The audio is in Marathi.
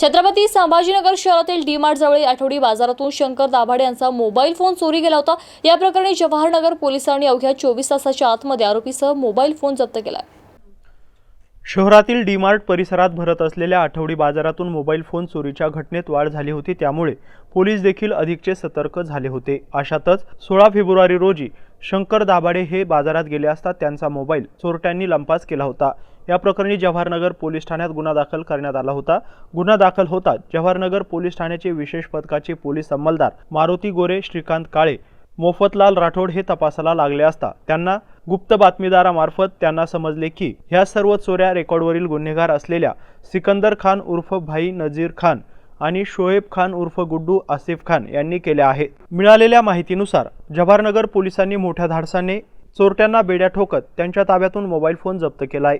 छत्रपती संभाजीनगर शहरातील डी मार्ट आठवडी बाजारातून शंकर दाभाडे यांचा मोबाईल फोन चोरी गेला होता. या प्रकरणी जवाहरनगर पोलिसांनी अवघ्या चोवीस तासाच्या आतमध्ये आरोपीसह मोबाईल फोन जप्त केला शहरातील डीमार्ट परिसरात भरत असलेल्या आठवडी बाजारातून मोबाईल फोन चोरीच्या घटनेत वाढ झाली होती. त्यामुळे पोलीस देखील अधिकचे सतर्क झाले होते. अशातच सोळा फेब्रुवारी रोजी शंकर दाभाडे हे बाजारात गेले असता त्यांचा मोबाईल चोरट्यांनी लंपास केला होता. या प्रकरणी जवाहरनगर पोलीस ठाण्यात गुन्हा दाखल करण्यात आला होता. गुन्हा दाखल होताच जवाहरनगर पोलीस ठाण्याचे विशेष पथकाचे पोलीस अंमलदार मारुती गोरे श्रीकांत काळे मोफतलाल राठोड हे तपासाला लागले असता त्यांना गुप्त बातमीदारामार्फत त्यांना समजले की ह्या सर्व चोऱ्या रेकॉर्डवरील गुन्हेगार असलेल्या सिकंदर खान उर्फ भाई नजीर खान आणि शोएब खान उर्फ गुड्डू आसिफ खान यांनी केल्या आहेत मिळालेल्या माहितीनुसार जवाहरनगर पोलिसांनी मोठ्या धाडसाने चोरट्यांना बेड्या ठोकत त्यांच्या ताब्यातून मोबाईल फोन जप्त केला आहे